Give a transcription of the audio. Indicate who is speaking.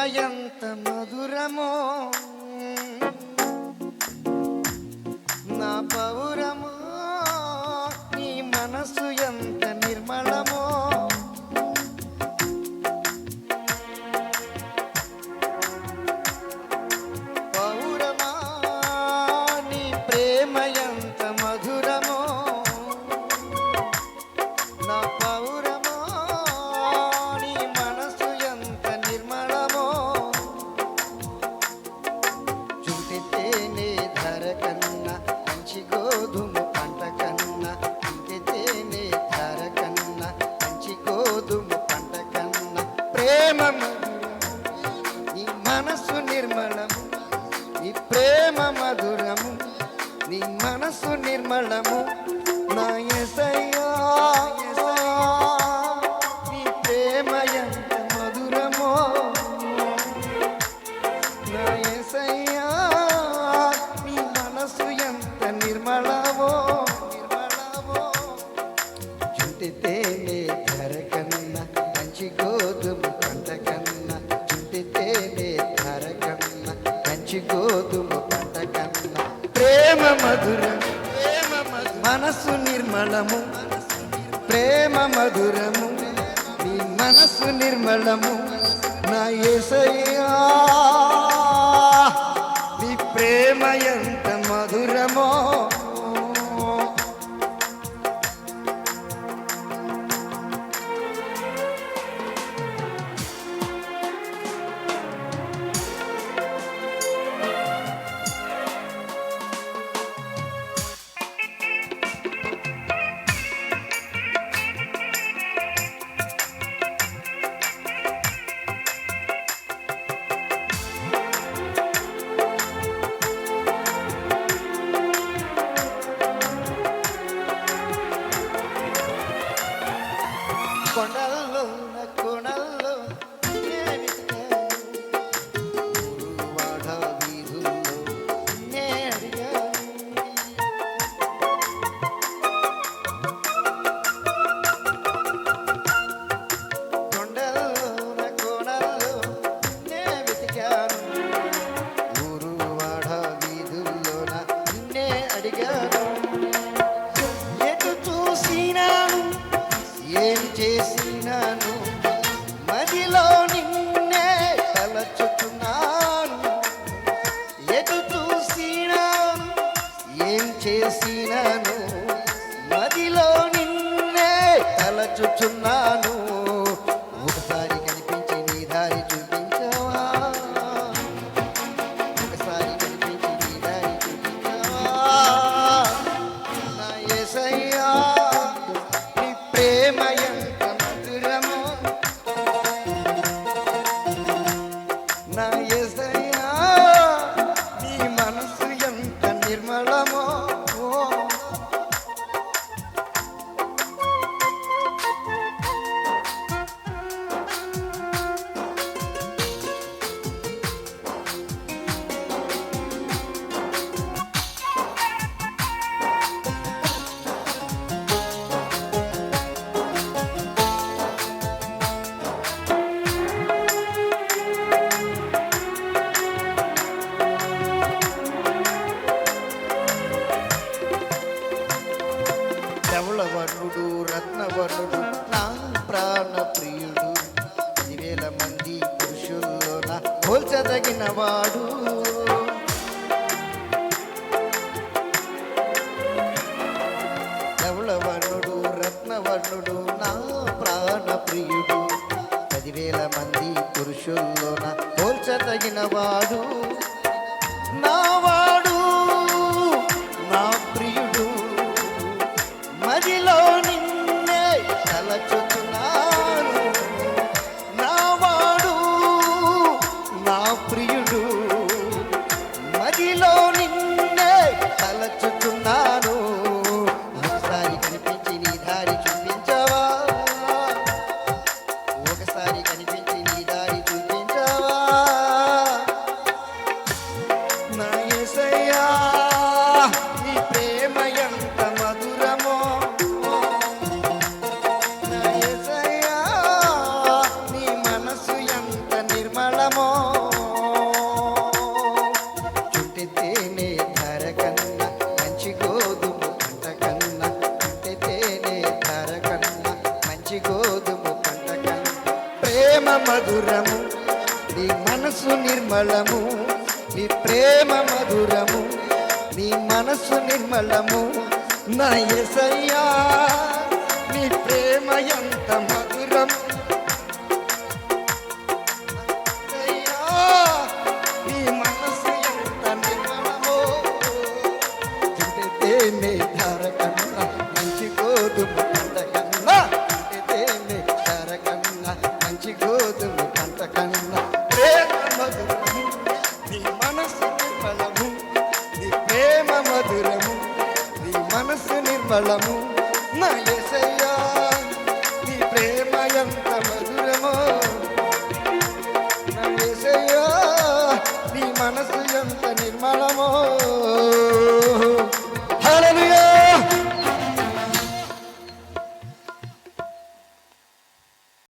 Speaker 1: अयं मधुरमो ధర కన్నా మంచి గోధుమ పంట కన్నా చుంటితేనే ధర కన్నా మంచి గోధుమ పంట కన్నా ప్రేమ నీ మనసు నిర్మలము నీ ప్రేమ మధురము నీ మనసు నిర్మలము నా యేసయ్యా నీ ప్రేమ ఎంత చుంటితేనే ధర కన్నా మంచి గోధుమ పంట కన్నా చుంటితేనే ధర కన్నా మంచి గోధుమ పంట కన్నా ప్రేమ మధురం ప్రేమ మధు మనసు నిర్మలము ప్రేమ మధురము. నీ మనసు నిర్మలము నా యేసయ్యా నీ ప్రేమ ఎంత తలచుచున్నాను ధవళవర్ణుడు రత్నవర్ణుడు నా ప్రాణ ప్రియుడు పదివేల మంది పురుషుల్లో నా పోల్చదగిన వాడు ధవళవర్ణుడు రత్నవర్ణుడు నా ప్రాణ ప్రియుడు పదివేల మంది పురుషుల్లో నా పోల్చదగిన కనిపించి నీ నీ మనసు నిర్మలము నీ ప్రేమ మధురము నీ మనసు నిర్మలము. నా ఎసయ్యా నీ ప్రేమ ఎంత మనసు నిర్మలము నా యేసయ్యా నీ ప్రేమ ఎంత మధురమో. నా యేసయ్యా నీ మనసు ఎంత నిర్మలమో.